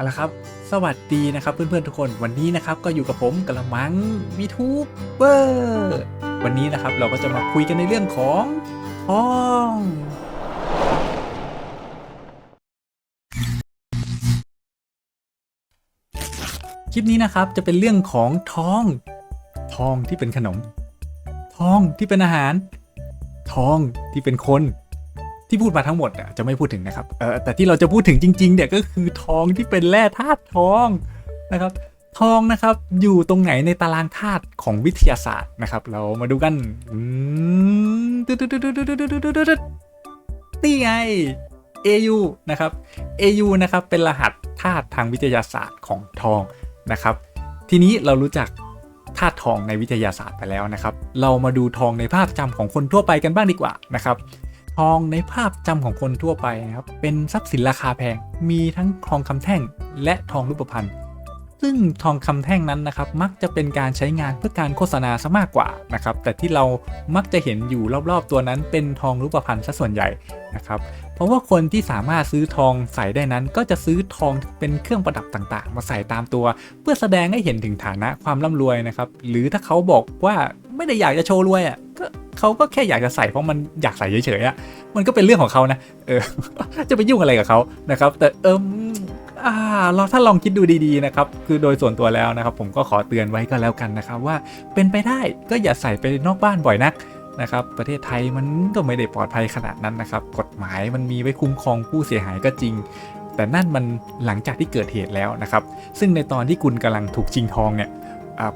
เอาละครับ สวัสดีนะครับเพื่อนๆทุกคนวันนี้นะครับก็อยู่กับผมกระมังวีทูบเบอร์วันนี้นะครับเราก็จะมาคุยกันในเรื่องของทองคลิปนี้นะครับจะเป็นเรื่องของทอง ทองที่เป็นขนม ทองที่เป็นอาหาร ทองที่เป็นคน ที่พูดมาทั้งหมดเนี่ยจะไม่พูดถึงนะครับเออแต่ที่เราจะพูดถึงจริงๆเนี่ยก็คือทองที่เป็นแร่ธาตุทองนะครับทองนะครับอยู่ตรงไหนในตารางธาตุของวิทยาศาสตร์นะครับ เรามาดูกันนี่ไง AU นะครับ AU นะครับเป็นรหัสธาตุทางวิทยาศาสตร์ของทองนะครับ ทีนี้เรารู้จักธาตุทองในวิทยาศาสตร์ไปแล้วนะครับ เรามาดูทองในภาพจำของคนทั่วไปกันบ้างดีกว่านะครับ องในภาพจำของคนทั่วไปนะครับ เป็นทรัพย์สินราคาแพง มีทั้งทองคำแท่งและทองรูปพรรณ ซึ่งทองคำแท่งนั้นนะครับ มักจะเป็นการใช้งานเพื่อการโฆษณาซะมากกว่านะครับ แต่ที่เรามักจะเห็นอยู่รอบๆตัวนั้นเป็นทองรูปพรรณซะส่วนใหญ่นะครับ เพราะว่าคนที่สามารถซื้อทองใส่ได้นั้น ก็จะซื้อทองเป็นเครื่องประดับต่างๆ มาใส่ตามตัว เพื่อแสดงให้เห็นถึงฐานะความร่ำรวยนะครับ หรือถ้าเขาบอกว่าไม่ได้อยากจะโชว์รวยอะ ก็เขาก็แค่อยากจะใส่เพราะมันอยากใส่เฉยๆอะมันก็เป็นเรื่องของเขานะเออจะไปยุ่งอะไรกับเขานะครับ แต่เอมอ่าเราถ้าลองคิดดูดีๆนะครับ คือโดยส่วนตัวแล้วนะครับ ผมก็ขอเตือนไว้ก็แล้วกันนะครับ ว่าเป็นไปได้ก็อย่าใส่ไปนอกบ้านบ่อยนักนะครับ ประเทศไทยมันก็ไม่ได้ปลอดภัยขนาดนั้นนะครับ กฎหมายมันมีไว้คุ้มครองผู้เสียหายก็จริง แต่นั่นมันหลังจากที่เกิดเหตุแล้วนะครับ ซึ่งในตอนที่คุณกำลังถูกชิงทองเนี่ย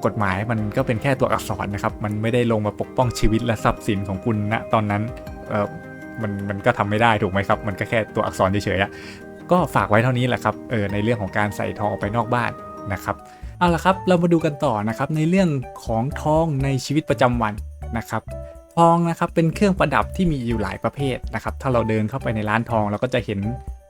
กฎหมายมันก็เป็นแค่ตัวอักษรนะครับ มันไม่ได้ลงมาปกป้องชีวิตและทรัพย์สินของคุณณตอนนั้นมันมันก็ทำไม่ได้ถูกไหมครับ มันก็แค่ตัวอักษรเฉยๆอะก็ฝากไว้เท่านี้แหละครับเออในเรื่องของการใส่ทองออกไปนอกบ้านนะครับเอาละครับเรามาดูกันต่อนะครับในเรื่องของทองในชีวิตประจำวันนะครับทองนะครับเป็นเครื่องประดับที่มีอยู่หลายประเภทนะครับถ้าเราเดินเข้าไปในร้านทองเราก็จะเห็น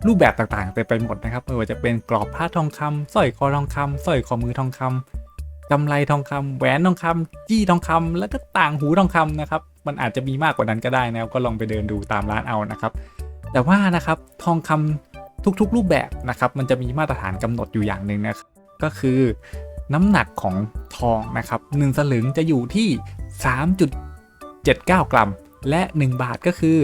รูปแบบต่างๆเต็มไปหมดนะครับไม่ว่าจะเป็นกรอบผ้าทองคำสร้อยคอทองคำสร้อยคอมือทองคำ กำไรทองคำแหวนทองคำจี้ทองคำแล้วก็ต่างหูทองคำนะครับ มันอาจจะมีมากกว่านั้นก็ได้นะครับก็ลองไปเดินดูตามร้านเอานะครับ แต่ว่านะครับทองคำทุกๆ รูปแบบนะครับ มันจะมีมาตรฐานกำหนดอยู่อย่างหนึ่งนะครับก็คือน้ำหนักของทองนะครับหนึ่งสลึงจะอยู่ที่ 3.79 กรัม และ 1 บาทก็คือ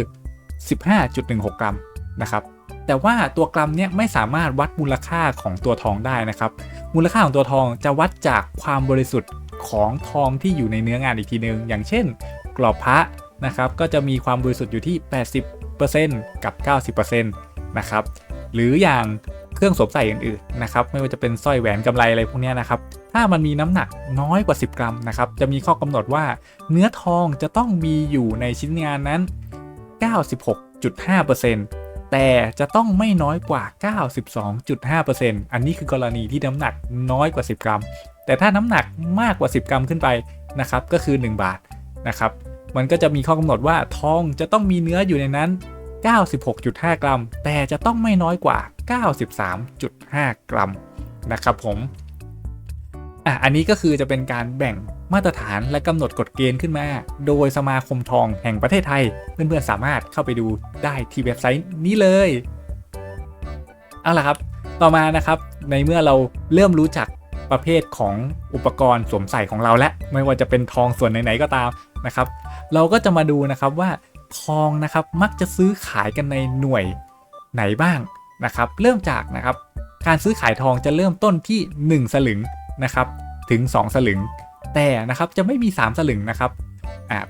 15.16 กรัมนะครับ แต่ว่าตัวกรัมเนี่ยไม่สามารถวัดมูลค่าของตัวทองได้นะครับ มูลค่าของตัวทองจะวัดจากความบริสุทธิ์ของทองที่อยู่ในเนื้องานอีกทีนึง อย่างเช่น กรอบพระนะครับ ก็จะมีความบริสุทธิ์อยู่ที่ 80%กับ 90%นะครับ หรืออย่างเครื่องสวมใส่อื่นๆนะครับ ไม่ว่าจะเป็นสร้อยแหวนกำไรอะไรพวกนี้นะครับ ถ้ามันมีน้ำหนักน้อยกว่า 10 กรัมนะครับ จะมีข้อกำหนดว่าเนื้อทองจะต้องมีอยู่ในชิ้นงานนั้น 96.5% แต่จะต้องไม่น้อยกว่า 92.5%อันนี้คือกรณีที่น้ำหนักน้อยกว่า 10 กรัม แต่ถ้าน้ำหนักมากกว่า 10 กรัมขึ้นไปนะครับก็คือ 1 บาทนะครับมันก็จะมีข้อกำหนดว่าทองจะต้องมีเนื้ออยู่ในนั้น 96.5 กรัม แต่จะต้องไม่น้อยกว่า 93.5 กรัมนะครับผมอะอันนี้ก็คือจะเป็นการแบ่ง มาตรฐานและกำหนดกฎเกณฑ์ขึ้นมา โดยสมาคมทองแห่งประเทศไทย เพื่อนๆสามารถเข้าไปดูได้ที่เว็บไซต์นี้เลย เอาล่ะครับ ต่อมานะครับ ในเมื่อเราเริ่มรู้จักประเภทของอุปกรณ์สวมใส่ของเราและ ไม่ว่าจะเป็นทองส่วนไหนๆก็ตามนะครับ เราก็จะมาดูนะครับว่าทองนะครับมักจะซื้อขายกันในหน่วยไหนบ้างนะครับ เริ่มจากนะครับ การซื้อขายทองจะเริ่มต้นที่ 1 สลึงนะครับ ถึง 2 สลึง แต่นะครับจะไม่มี 3 สลึงนะครับ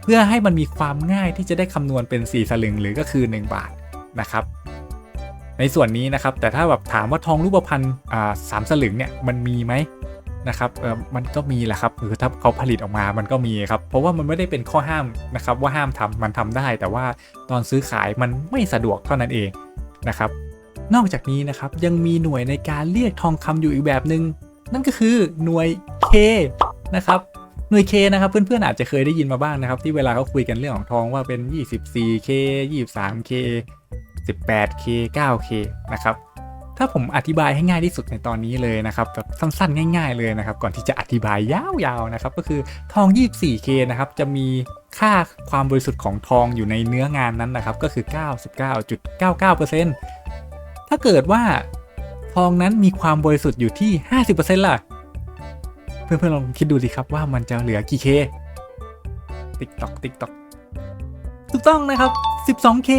เพื่อให้มันมีความง่ายที่จะได้คำนวณเป็น 4 สลึงหรือก็คือ 1 บาทนะครับ ในส่วนนี้นะครับแต่ถ้าแบบถามว่าทองรูปพรรณสามสลึงเนี่ยมันมีไหมนะครับมันก็มีแหละครับคือถ้าเขาผลิตออกมามันก็มีครับเพราะว่ามันไม่ได้เป็นข้อห้ามนะครับว่าห้ามทำมันทำได้ แต่ว่าตอนซื้อขายมันไม่สะดวกเท่านั้นเองนะครับ นอกจากนี้นะครับยังมีหน่วยในการเรียกทองคำอยู่อีกแบบหนึง่งนั่นก็คือหน่วย K นะครับหน่วย K นะครับเพื่อนๆอาจจะเคยได้ยินมาบ้างนะครับ ที่เวลาเขาคุยกันเรื่องของทองว่าเป็น 24K 23K 18K 9K นะครับถ้าผมอธิบายให้ง่ายที่สุดในตอนนี้เลยนะครับแบบสั้นๆ ง่าย ๆเลยนะครับ ก่อนที่จะอธิบายยาวๆนะครับก็คือทอง 24K นะครับจะมีค่าความบริสุทธิ์ของทองอยู่ในเนื้องานนั้นนะครับก็คือ 99.99%ถ้าเกิดว่าทองนั้นมีความบริสุทธิ์อยู่ที่ 50%ล่ะ พื่อนๆลองคิดดูสิครับว่ามันจะเหลือกี่เคติ๊กตอกติ๊กตอกถูกต้องนะครับ 12K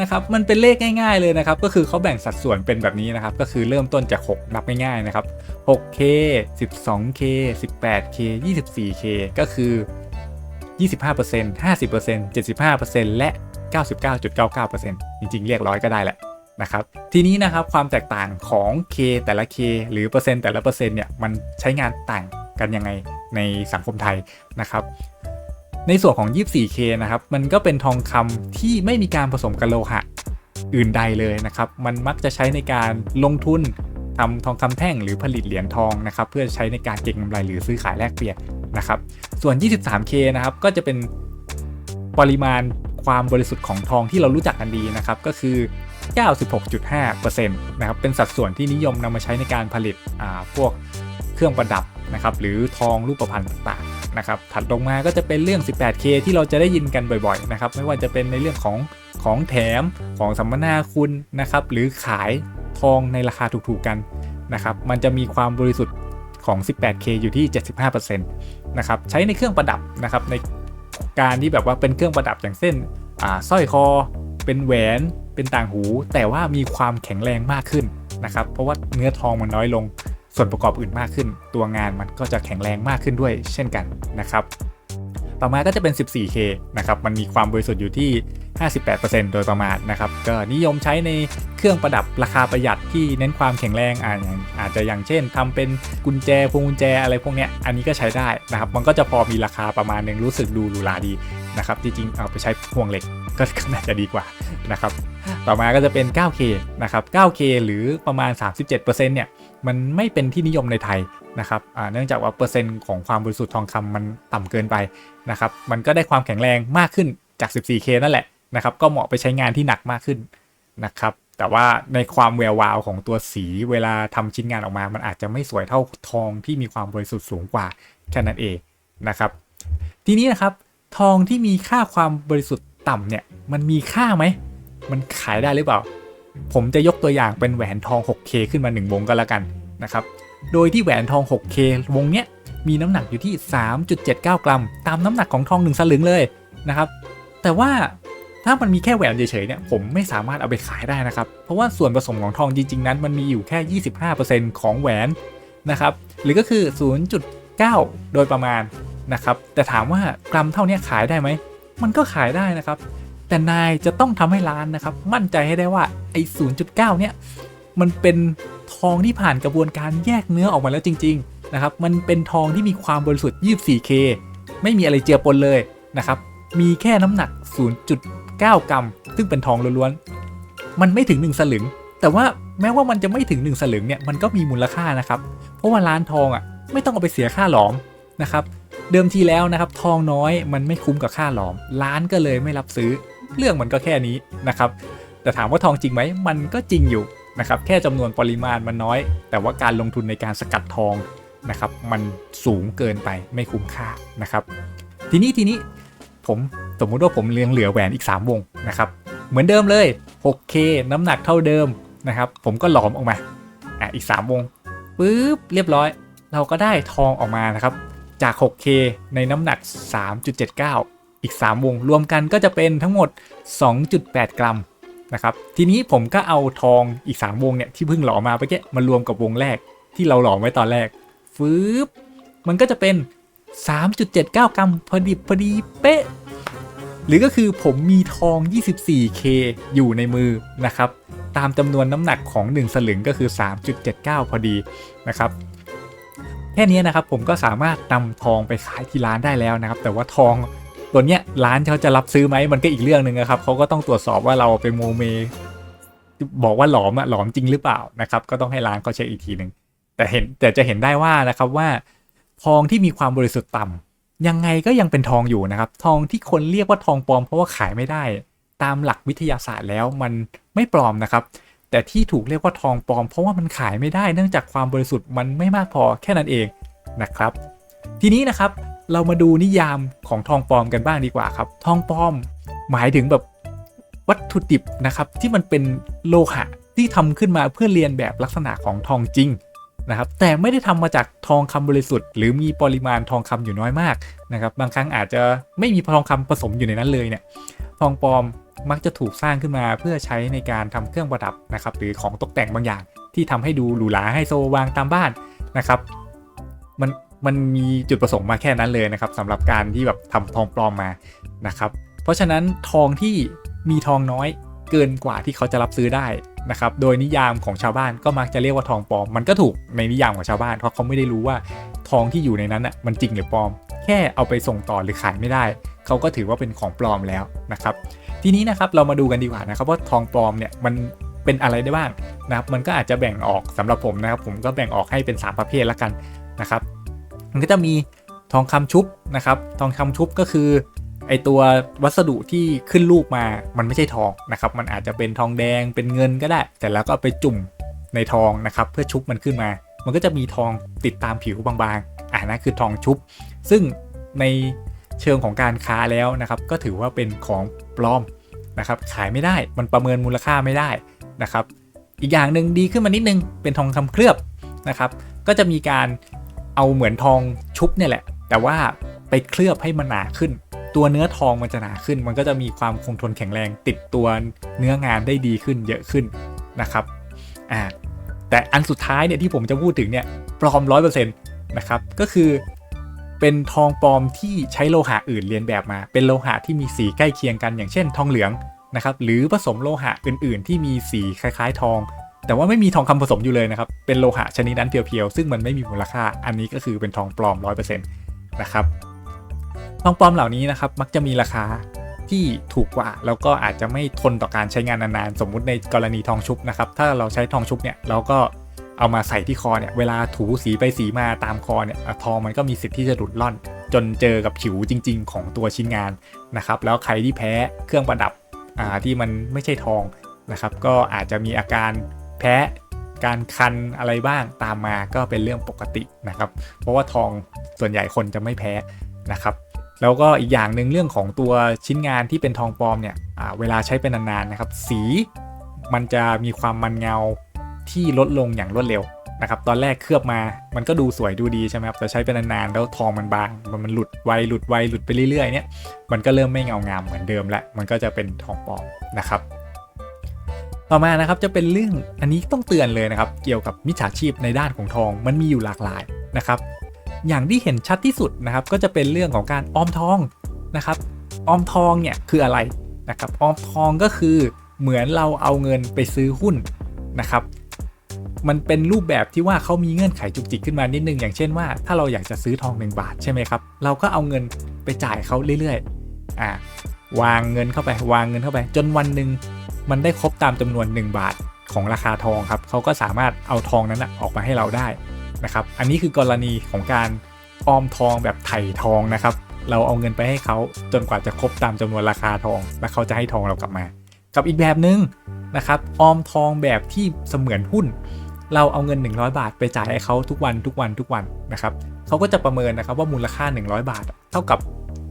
นะครับ มันเป็นเลขง่ายๆเลยนะครับ ก็คือเขาแบ่งสัดส่วนเป็นแบบนี้นะครับ ก็คือเริ่มต้นจาก 6 นับง่ายๆนะครับ 6K 12K 18K 24K ก็คือ 25% 50% 75%และ 99.99%จริงๆ เรียกร้อยก็ได้แหละนะครับ ทีนี้นะครับความแตกต่างของ K แต่ละ K หรือเปอร์เซ็นต์แต่ละเปอร์เซ็นต์เนี่ย มันใช้งานต่าง กันยังไงในสังคมไทยนะครับ ในส่วนของ 24K นะครับ มันก็เป็นทองคำที่ไม่มีการผสมกับโลหะอื่นใดเลยนะครับ มันมักจะใช้ในการลงทุนทำทองคำแท่งหรือผลิตเหรียญทองนะครับ เพื่อใช้ในการเก็งกำไรหรือซื้อขายแลกเปลี่ยนนะครับ ส่วน 23K นะครับก็จะเป็นปริมาณความบริสุทธิ์ของทองที่เรารู้จักกันดีนะครับ ก็คือ 96.5%นะครับ เป็นสัดส่วนที่นิยมนำมาใช้ในการผลิตพวกเครื่องประดับ นะครับหรือทองรูปพรรณต่างๆนะครับถัดลงมาก็จะเป็นเรื่อง 18K ที่เราจะได้ยินกันบ่อยๆนะครับไม่ว่าจะเป็นในเรื่องของของแถมของสัมมนาคุณนะครับหรือขายทองในราคาถูกๆกันนะครับมันจะมีความบริสุทธิ์ของ 18K อยู่ที่ 75%นะครับใช้ในเครื่องประดับนะครับในการที่แบบว่าเป็นเครื่องประดับอย่างเช่นอ่าสร้อยคอ เป็นแหวน เป็นต่างหู แต่ว่ามีความแข็งแรงมากขึ้นนะครับ เพราะว่าเนื้อทองมันน้อยลง ส่วนประกอบอื่นมากขึ้น ตัวงานมันก็จะแข็งแรงมากขึ้นด้วยเช่นกันนะครับต่อมาก็จะเป็น 14K นะครับ มันมีความบริสุทธิ์อยู่ที่ 58%โดยประมาณนะครับ ก็นิยมใช้ในเครื่องประดับราคาประหยัดที่เน้นความแข็งแรงอาอาจจะอย่างเช่นทำเป็นกุญแจพวงกุญแจอะไรพวกเนี้ย อันนี้ก็ใช้ได้นะครับ มันก็จะพอมีราคาประมาณหนึ่งรู้สึกดูหรูหราดีนะครับ จริงๆ เอาไปใช้พวงเหล็กก็น่าจะดีกว่านะครับ ต่อมาก็จะเป็น 9K นะครับ 9K หรือประมาณ 37%เนี่ย มันไม่เป็นที่นิยมในไทยนะครับเนื่องจากว่าเปอร์เซ็นต์ของความบริสุทธิ์ทองคำมันต่ำเกินไปนะครับ มันก็ได้ความแข็งแรงมากขึ้นจาก 14K นั่นแหละนะครับก็เหมาะไปใช้งานที่หนักมากขึ้นนะครับแต่ว่าในความแวววาวของตัวสีเวลาทำชิ้นงานออกมา มันอาจจะไม่สวยเท่าทองที่มีความบริสุทธิ์สูงกว่าแค่นั้นเองนะครับ ทีนี้นะครับทองที่มีค่าความบริสุทธิ์ต่ำเนี่ยมันมีค่าไหม มันขายได้หรือเปล่า ผมจะยกตัวอย่างเป็นแหวนทอง 6K ขึ้นมา 1 วงก็แล้วกันนะครับ โดยที่แหวนทอง 6K วงเนี้ยมีน้ำหนักอยู่ที่ 3.79 กรัม ตามน้ำหนักของทอง 1 สลึงเลยนะครับ แต่ว่าถ้ามันมีแค่แหวนเฉยๆเนี่ยผมไม่สามารถเอาไปขายได้นะครับ เพราะว่าส่วนผสมของทองจริง ๆ นั้น มันมีอยู่แค่ 25%ของแหวนนะครับ หรือก็คือ 0.9 โดยประมาณนะครับ แต่ถามว่ากรัมเท่านี้ขายได้ไหม มันก็ขายได้นะครับ แต่นายจะต้องทำให้ร้านนะครับ มั่นใจให้ได้ว่าไอ้0.9เนี่ยมันเป็นทองที่ผ่านกระบวนการแยกเนื้อออกมาแล้วจริง ๆ นะครับ มันเป็นทองที่มีความบริสุทธิ์ 24K ไม่มีอะไรเจือปนเลยนะครับ มีแค่น้ำหนัก 0.9 กรัม ซึ่งเป็นทองล้วนๆ มันไม่ถึง 1 สลึง แต่ว่าแม้ว่ามันจะไม่ถึง 1 สลึงเนี่ย มันก็มีมูลค่านะครับ เพราะว่าร้านทองอะไม่ต้องเอาไปเสียค่าหลอมนะครับ เดิมทีแล้วนะครับ ทองน้อยมันไม่คุ้มกับค่าหลอม ร้านก็เลยไม่รับซื้อ เรื่องมันก็แค่นี้นะครับ แต่ถามว่าทองจริงไหมมันก็จริงอยู่นะครับ แค่จำนวนปริมาณมันน้อย แต่ว่าการลงทุนในการสกัดทองนะครับ มันสูงเกินไปไม่คุ้มค่านะครับ ทีนี้ทีนี้ผมสมมุติว่าผมเลี้ยงเหลือแหวนอีก 3 วงนะครับ เหมือนเดิมเลย 6K น้ำหนักเท่าเดิมนะครับ ผมก็หลอมออกมาอะอีก 3 วงปึ๊บเรียบร้อย เราก็ได้ทองออกมานะครับ จาก 6K ในน้ำหนัก 3.79 อีก 3 วง รวมกันก็จะเป็นทั้งหมด 2.8 กรัมนะครับทีนี้ผมก็เอาทองอีก 3 วงเนี่ยที่เพิ่งหล่อมาไปแค่มารวมกับวงแรกที่เราหล่อไว้ตอนแรกฟืบมันก็จะเป็น 3.79 กรัมพอดีพอดีเป๊ะ หรือก็คือผมมีทอง 24K อยู่ในมือนะครับ ตามจำนวนน้ำหนักของ 1 สลึงก็คือ 3.79 พอดีนะครับ แค่นี้นะครับผมก็สามารถนำทองไปขายที่ร้านได้แล้วนะครับ แต่ว่าทอง ตัวเนี้ยร้านเขาจะรับซื้อไหมมันก็อีกเรื่องหนึ่งนะครับเขาก็ต้องตรวจสอบว่าเราไปโมเม บอกว่าหลอมอะหลอมจริงหรือเปล่านะครับ ก็ต้องให้ร้านเขาเช็คอีกทีหนึ่งแต่เห็นแต่จะเห็นได้ว่านะครับว่า ทองที่มีความบริสุทธิ์ต่ำยังไงก็ยังเป็นทองอยู่นะครับ ทองที่คนเรียกว่าทองปลอมเพราะว่าขายไม่ได้ ตามหลักวิทยาศาสตร์แล้วมันไม่ปลอมนะครับ แต่ที่ถูกเรียกว่าทองปลอม เพราะว่ามันขายไม่ได้ เนื่องจากความบริสุทธิ์มันไม่มากพอแค่นั้นเองนะครับ ทีนี้นะครับ เรามาดูนิยามของทองปลอมกันบ้างดีกว่าครับ ทองปลอมหมายถึงแบบวัตถุดิบนะครับ ที่มันเป็นโลหะที่ทำขึ้นมาเพื่อเรียนแบบลักษณะของทองจริงนะครับ แต่ไม่ได้ทำมาจากทองคำบริสุทธิ์ หรือมีปริมาณทองคำอยู่น้อยมากนะครับ บางครั้งอาจจะไม่มีทองคำผสมอยู่ในนั้นเลยเนี่ย ทองปลอมมักจะถูกสร้างขึ้นมาเพื่อใช้ในการทำเครื่องประดับนะครับ หรือของตกแต่งบางอย่าง ที่ทำให้ดูหรูหราไฮโซวางตามบ้านนะครับ มัน มันมีจุดประสงค์มาแค่นั้นเลยนะครับสำหรับการที่แบบทำทองปลอมมานะครับ เพราะฉะนั้นทองที่มีทองน้อยเกินกว่าที่เขาจะรับซื้อได้นะครับ โดยนิยามของชาวบ้านก็มักจะเรียกว่าทองปลอม มันก็ถูกในนิยามของชาวบ้านเพราะเขาไม่ได้รู้ว่าทองที่อยู่ในนั้นอะมันจริงหรือปลอม แค่เอาไปส่งต่อหรือขายไม่ได้ เขาก็ถือว่าเป็นของปลอมแล้วนะครับ ทีนี้นะครับเรามาดูกันดีกว่านะครับว่าทองปลอมเนี่ยมันเป็นอะไรได้บ้างนะครับ มันก็อาจจะแบ่งออกสำหรับผมนะครับ ผมก็แบ่งออกให้เป็น 3 ประเภทละกันนะครับ มันก็จะมีทองคำชุบนะครับ ทองคำชุบก็คือไอตัววัสดุที่ขึ้นรูปมา มันไม่ใช่ทองนะครับ มันอาจจะเป็นทองแดงเป็นเงินก็ได้ แต่แล้วก็เอาไปจุ่มในทองนะครับ เพื่อชุบมันขึ้นมา มันก็จะมีทองติดตามผิวบางๆอ่านะคือทองชุบ ซึ่งในเชิงของการค้าแล้วนะครับ ก็ถือว่าเป็นของปลอมนะครับ ขายไม่ได้ มันประเมินมูลค่าไม่ได้นะครับ อีกอย่างหนึ่งดีขึ้นมานิดนึง เป็นทองคำเคลือบนะครับ ก็จะมีการ เอาเหมือนทองชุบเนี่ยแหละ แต่ว่าไปเคลือบให้มันหนาขึ้น ตัวเนื้อทองมันจะหนาขึ้น มันก็จะมีความคงทนแข็งแรงติดตัวเนื้องานได้ดีขึ้นเยอะขึ้นนะครับอ่าแต่อันสุดท้ายเนี่ยที่ผมจะพูดถึงเนี่ยปลอมร้อยเปอร์เซ็นต์นะครับก็คือเป็นทองปลอมที่ใช้โลหะอื่นเรียนแบบมา เป็นโลหะที่มีสีใกล้เคียงกันอย่างเช่น ทองเหลืองนะครับหรือผสมโลหะอื่น ๆ ที่มีสีคล้าย ๆ ทอง แต่ว่าไม่มีทองคำผสมอยู่เลยนะครับ เป็นโลหะชนิดนั้นเพียวๆ ซึ่งมันไม่มีมูลค่า อันนี้ก็คือเป็นทองปลอม 100%นะครับ ทองปลอมเหล่านี้นะครับ มักจะมีราคาที่ถูกกว่า แล้วก็อาจจะไม่ทนต่อการใช้งานนานๆ สมมุติในกรณีทองชุบนะครับ ถ้าเราใช้ทองชุบเนี่ยเราก็เอามาใส่ที่คอเนี่ย เวลาถูสีไปสีมาตามคอเนี่ย ทองมันก็มีสิทธิ์ที่จะหลุดล่อน จนเจอกับผิวจริง ๆ ของตัวชิ้นงานนะครับ แล้วใครที่แพ้เครื่องประดับที่มันไม่ใช่ทองนะครับ ก็อาจจะมีอาการ พ้การคันอะไรบ้างตามมาก็เป็นเรื่องปกตินะครับ เพราะว่าทองส่วนใหญ่คนจะไม่แพ้นะครับแล้วก็อีกอย่างหนึ่งเรื่องของตัวชิ้นงานที่เป็นทองปลอมเนี่ยเวลาใช้เป็นนานๆนะครับ สีมันจะมีความมันเงาที่ลดลงอย่างรวดเร็วนะครับ ตอนแรกเคลือบมามันก็ดูสวยดูดีใช่ไหมครับแต่ใช้เป็นนานๆแล้วทองมันบางมันมันหลุดไวหลุดไวหลุดไปเรื่อยๆเนี่ยมันก็เริ่มไม่เงางามเหมือนเดิมละมันก็จะเป็นทองปลอมนะครับ ต่อมานะครับจะเป็นเรื่องอันนี้ต้องเตือนเลยนะครับ เกี่ยวกับมิจฉาชีพในด้านของทองมันมีอยู่หลากหลายนะครับ อย่างที่เห็นชัดที่สุดนะครับก็จะเป็นเรื่องของการออมทองนะครับ ออมทองเนี่ยคืออะไรนะครับ ออมทองก็คือเหมือนเราเอาเงินไปซื้อหุ้นนะครับ มันเป็นรูปแบบที่ว่าเขามีเงื่อนไขจุกจิกขึ้นมานิดนึงอย่างเช่นว่าถ้าเราอยากจะซื้อทอง 1 บาทใช่ไหมครับ เราก็เอาเงินไปจ่ายเขาเรื่อยๆอ่าวางเงินเข้าไป วางเงินเข้าไป จนวันหนึ่ง มันได้ครบตามจำนวน 1 บาทของราคาทองครับเขาก็สามารถเอาทองนั้นออกมาให้เราได้นะครับอันนี้คือกรณีของการออมทองแบบไถ่ทองนะครับเราเอาเงินไปให้เขาจนกว่าจะครบตามจำนวนราคาทอง แล้วเขาจะให้ทองเรากลับมา กับอีกแบบหนึ่งนะครับออมทองแบบที่เสมือนหุ้น เราเอาเงิน 100 บาท ไปจ่ายให้เขาทุกวันทุกวันทุกวันนะครับเขาก็จะประเมินนะครับว่ามูลค่า 100 บาท เท่ากับ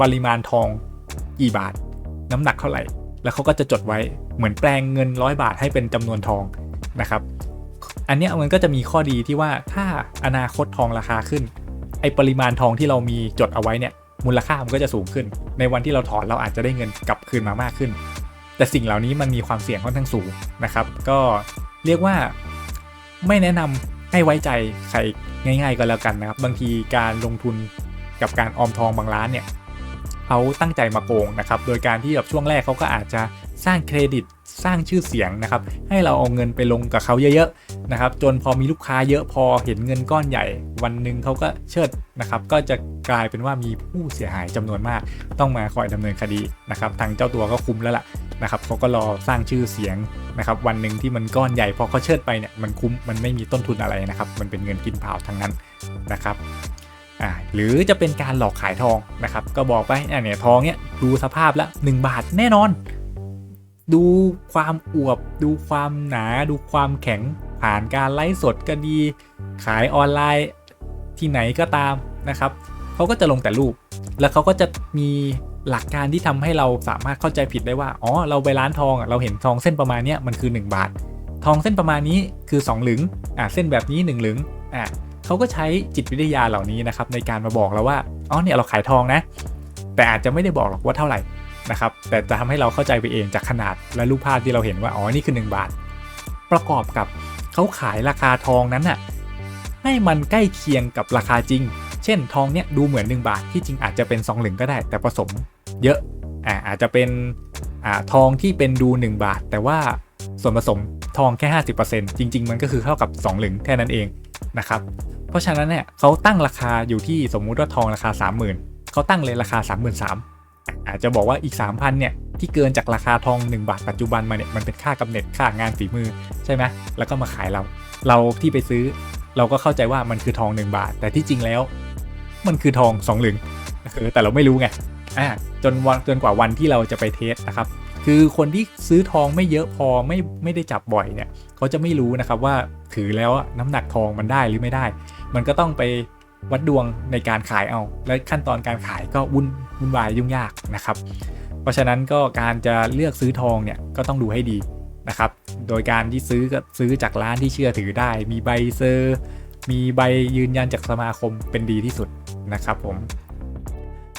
ปริมาณทองกี่บาท น้ำหนักเท่าไหร่ แล้วเขาก็จะจดไว้เหมือนแปลงเงินร้อยบาทให้เป็นจำนวนทองนะครับ อันนี้มันก็จะมีข้อดีที่ว่าถ้าอนาคตทองราคาขึ้น ไอปริมาณทองที่เรามีจดเอาไว้เนี่ยมูลค่ามันก็จะสูงขึ้น ในวันที่เราถอนเราอาจจะได้เงินกลับคืนมามากขึ้น แต่สิ่งเหล่านี้มันมีความเสี่ยงค่อนข้างสูงนะครับ ก็เรียกว่าไม่แนะนำให้ไว้ใจใครง่าย ๆ ก็แล้วกันนะครับ บางทีการลงทุนกับการออมทองบางร้านเนี่ย เขาตั้งใจมาโกงนะครับ โดยการที่แบบช่วงแรกเขาก็อาจจะสร้างเครดิตสร้างชื่อเสียงนะครับ ให้เราเอาเงินไปลงกับเขาเยอะๆนะครับ จนพอมีลูกค้าเยอะพอเห็นเงินก้อนใหญ่ วันหนึ่งเขาก็เชิดนะครับ ก็จะกลายเป็นว่ามีผู้เสียหายจำนวนมาก ต้องมาคอยดำเนินคดีนะครับ ทางเจ้าตัวก็คุ้มแล้วล่ะนะครับเขาก็รอสร้างชื่อเสียงนะครับ วันหนึ่งที่มันก้อนใหญ่พอเขาเชิดไปเนี่ยมันคุ้มมันไม่มีต้นทุนอะไรนะครับ มันเป็นเงินกินเผาทั้งนั้นนะครับ อ่าหรือจะเป็นการหลอกขายทองนะครับก็บอกไปเนี่ยทองเนี่ยดูสภาพแล้ว1บาทแน่นอน ดูความอวบ ดูความหนา ดูความแข็งผ่านการไลฟ์สดก็ดี ขายออนไลน์ที่ไหนก็ตามนะครับเขาก็จะลงแต่รูป แล้วเขาก็จะมีหลักการที่ทำให้เราสามารถเข้าใจผิดได้ว่า อ๋อ เราไปร้านทองเราเห็นทองเส้นประมาณนี้มันคือ 1 บาท ทองเส้นประมาณนี้คือ 2 หลึง อ่าเส้นแบบนี้ 1 หลึง อ่า เขาก็ใช้จิตวิทยาเหล่านี้นะครับในการมาบอกเราว่าอ๋อเนี่ยเราขายทองนะ แต่อาจจะไม่ได้บอกหรอกว่าเท่าไหร่นะครับแต่จะทำให้เราเข้าใจไปเองจากขนาดและรูปภาพที่เราเห็นว่าอ๋อนี่คือ 1 บาท ประกอบกับเขาขายราคาทองนั้นน่ะให้มันใกล้เคียงกับราคาจริง เช่น ทองเนี่ยดูเหมือน 1 บาทที่จริงอาจจะเป็น2หลึงก็ได้ แต่ผสมเยอะอ่าอาจจะเป็นอ่าทองที่เป็นดู 1 บาท แต่ว่าส่วนผสมทองแค่ 50%จริง ๆ มันก็คือเท่ากับ 2 หลึงแค่นั้นเองนะครับ เพราะฉะนั้นเนี่ยเขาตั้งราคาอยู่ที่สมมุติว่าทองราคา 30,000เขาตั้งเลยราคา 33,000อาจจะบอกว่าอีก 3,000เนี่ยที่เกินจากราคาทอง 1 บาทปัจจุบันมาเนี่ยมันเป็นค่ากำเนิดค่างานฝีมือใช่ไหมแล้วก็มาขายเรา เราที่ไปซื้อ เราก็เข้าใจว่ามันคือทอง 1 บาท แต่ที่จริงแล้ว มันคือทอง2หลึงเออแต่เราไม่รู้ไงอ่าจนวันจนกว่าวันที่เราจะไปเทสนะครับคือคนที่ซื้อทองไม่เยอะพอไม่ไม่ได้จับบ่อยเนี่ยเขาจะไม่รู้นะครับว่า ถือแล้วน้ำหนักทองมันได้หรือไม่ได้ มันก็ต้องไปวัดดวงในการขายเอา และขั้นตอนการขายก็วุ่นวุ่นวายยุ่งยากนะครับ เพราะฉะนั้นก็การจะเลือกซื้อทองเนี่ยก็ต้องดูให้ดีนะครับ โดยการที่ซื้อก็ซื้อจากร้านที่เชื่อถือได้ มีใบเซอร์ มีใบยืนยันจากสมาคมเป็นดีที่สุดนะครับผม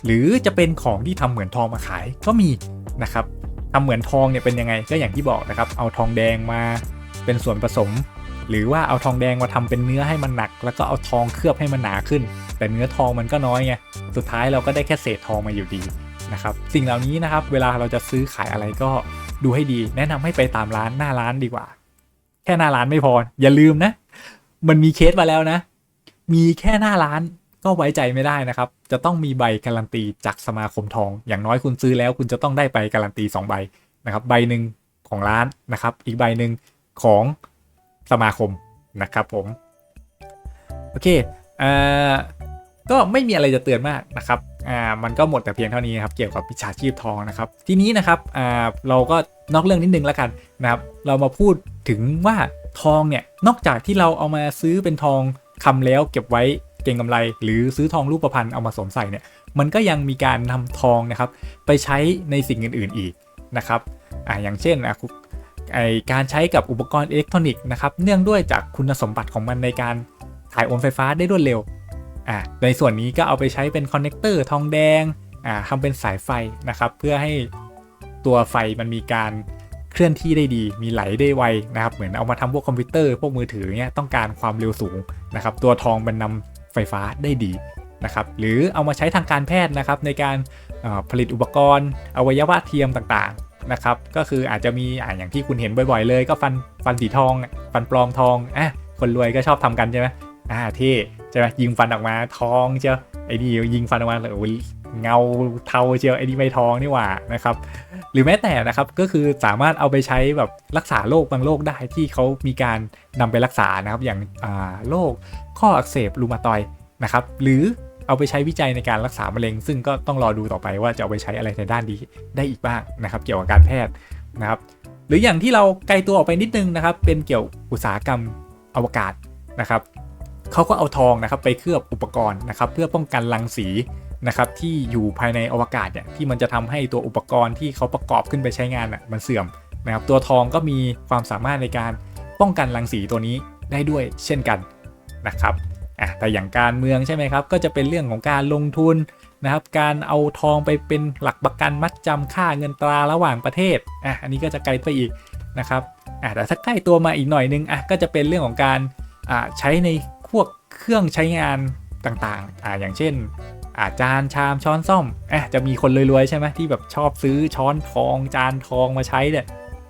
หรือจะเป็นของที่ทำเหมือนทองมาขายก็มีนะครับทำเหมือนทองเนี่ยเป็นยังไงก็อย่างที่บอกนะครับ เอาทองแดงมาเป็นส่วนผสม หรือว่าเอาทองแดงมาทำเป็นเนื้อให้มันหนัก แล้วก็เอาทองเคลือบให้มันหนาขึ้น แต่เนื้อทองมันก็น้อยไงสุดท้ายเราก็ได้แค่เศษทองมาอยู่ดีนะครับสิ่งเหล่านี้นะครับเวลาเราจะซื้อขายอะไรก็ดูให้ดี แนะนำให้ไปตามร้านหน้าร้านดีกว่า แค่หน้าร้านไม่พอ อย่าลืมนะ มันมีเคสมาแล้วนะ มีแค่หน้าร้านก็ไว้ใจไม่ได้นะครับ จะต้องมีใบการันตีจากสมาคมทอง อย่างน้อยคุณซื้อแล้ว คุณจะต้องได้ใบการันตี 2 ใบนะครับ ใบหนึ่งของร้านนะครับ อีกใบหนึ่งของ สมาคมนะครับผม โอเคเอ่อก็ไม่มีอะไรจะเตือนมากนะครับอ่ามันก็หมดแต่เพียงเท่านี้ครับเกี่ยวกับวิชาชีพทองนะครับ ทีนี้นะครับอ่าเราก็นอกเรื่องนิดนึงแล้วกันนะครับ เรามาพูดถึงว่าทองเนี่ยนอกจากที่เราเอามาซื้อเป็นทองคำแล้วเก็บไว้เก็งกำไร หรือซื้อทองรูปพรรณเอามาสวมใส่เนี่ยมันก็ยังมีการทำทองนะครับ ไปใช้ในสิ่งอื่น ๆอีกนะครับอ่าอย่างเช่นอะ ไอการใช้กับอุปกรณ์อิเล็กทรอนิกส์นะครับเนื่องด้วยจากคุณสมบัติของมันในการถ่ายโอนไฟฟ้าได้รวดเร็วอ่าในส่วนนี้ก็เอาไปใช้เป็นคอนเนคเตอร์ทองแดงอ่าทำเป็นสายไฟนะครับ เพื่อให้ตัวไฟมันมีการเคลื่อนที่ได้ดี มีไหลได้ไวนะครับ เหมือนเอามาทำพวกคอมพิวเตอร์พวกมือถือเนี่ยต้องการความเร็วสูงนะครับ ตัวทองมันนำไฟฟ้าได้ดีนะครับหรือเอามาใช้ทางการแพทย์นะครับในการผลิตอุปกรณ์ อวัยวะเทียมต่าง นะครับก็คืออาจจะมีอ่าอย่างที่คุณเห็นบ่อยๆเลย ก็ฟันฟันสีทอง ฟันปลอมทองอะคนรวยก็ชอบทำกันใช่ไหมอ่าเท่ใช่ไหมยิงฟันออกมาทองเชียวไอ้นี่ยิงฟันออกมาโอ้ยเงาเทาเชียวไอ้นี่ไม่ทองนี่หว่านะครับหรือแม้แต่นะครับก็คือสามารถเอาไปใช้แบบรักษาโรคบางโรคได้ที่เขามีการนำไปรักษานะครับอย่างโรคข้ออักเสบรูมาตอยนะครับหรือ เอาไปใช้วิจัยในการรักษามะเร็ง ซึ่งก็ต้องรอดูต่อไปว่าจะเอาไปใช้อะไรในด้านนี้ได้อีกบ้างนะครับ เกี่ยวกับการแพทย์นะครับ หรืออย่างที่เราไกลตัวออกไปนิดนึงนะครับ เป็นเกี่ยวอุตสาหกรรมอวกาศนะครับเขาก็เอาทองนะครับไปเคลือบอุปกรณ์นะครับ เพื่อป้องกันรังสีนะครับที่อยู่ภายในอวกาศเนี่ยที่มันจะทำให้ตัวอุปกรณ์ที่เขาประกอบขึ้นไปใช้งานอะมันเสื่อมนะครับ ตัวทองก็มีความสามารถในการป้องกันรังสีตัวนี้ได้ด้วยเช่นกันนะครับ อะแต่อย่างการเมืองใช่ไหมครับ ก็จะเป็นเรื่องของการลงทุนนะครับ การเอาทองไปเป็นหลักประกันมัดจำค่าเงินตราระหว่างประเทศอะอันนี้ก็จะไกลไปอีกนะครับอะแต่ถ้าใกล้ตัวมาอีกหน่อยนึงอะก็จะเป็นเรื่องของการอ่าใช้ในพวกเครื่องใช้งานต่างๆอ่าอย่างเช่นอาจานชามช้อนซ่อมอ๊ะจะมีคนรวยๆใช่ไหมที่แบบชอบซื้อช้อนทอง จานทองมาใช้เนี่ย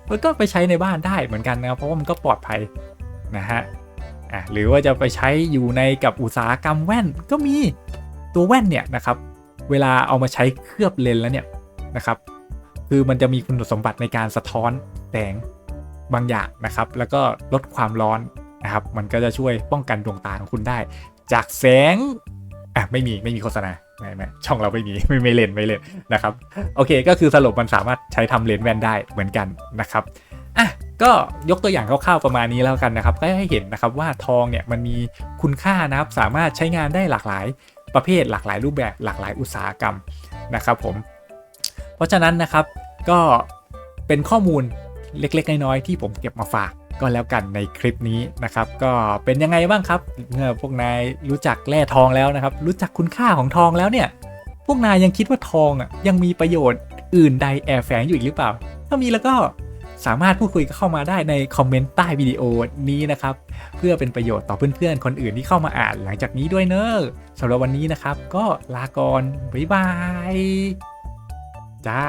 มันก็ไปใช้ในบ้านได้เหมือนกันนะครับเพราะว่ามันก็ปลอดภัยนะฮะ อะหรือว่าจะไปใช้อยู่ในกับอุตสาหกรรมแว่นก็มีตัวแว่นเนี่ยนะครับเวลาเอามาใช้เคลือบเลนแล้วเนี่ยนะครับคือมันจะมีคุณสมบัติในการสะท้อนแสงบางอย่างนะครับ แล้วก็ลดความร้อนนะครับ มันก็จะช่วยป้องกันดวงตาของคุณได้ จากแสงอะไม่มีไม่มีโฆษณาไม่ไม่ช่องเราไม่มีไม่ไม่เล่นไม่เล่นนะครับ โอเคก็คือสรุปมันสามารถใช้ทำเลนแว่นได้เหมือนกันนะครับอะ ก็ยกตัวอย่างคร่าวๆประมาณนี้แล้วกันนะครับก็ให้เห็นนะครับว่าทองเนี่ยมันมีคุณค่านะครับสามารถใช้งานได้หลากหลายประเภทหลากหลายรูปแบบหลากหลายอุตสาหกรรมนะครับผมเพราะฉะนั้นนะครับก็เป็นข้อมูลเล็ก ๆ น้อยๆที่ผมเก็บมาฝากก็แล้วกันในคลิปนี้นะครับ ก็เป็นยังไงบ้างครับเมื่อพวกนายรู้จักแร่ทองแล้วนะครับ รู้จักคุณค่าของทองแล้วเนี่ย พวกนายยังคิดว่าทองอะยังมีประโยชน์อื่นใดแอบแฝงอยู่อีกหรือเปล่า ถ้ามีแล้วก็ สามารถพูดคุยเข้ามาได้ในคอมเมนต์ใต้วิดีโอนี้นะครับ เพื่อเป็นประโยชน์ต่อเพื่อนๆ คนอื่นที่เข้ามาอ่านหลังจากนี้ด้วยเนอะสำหรับวันนี้นะครับ ก็ลาก่อนบ๊ายบาย จ้า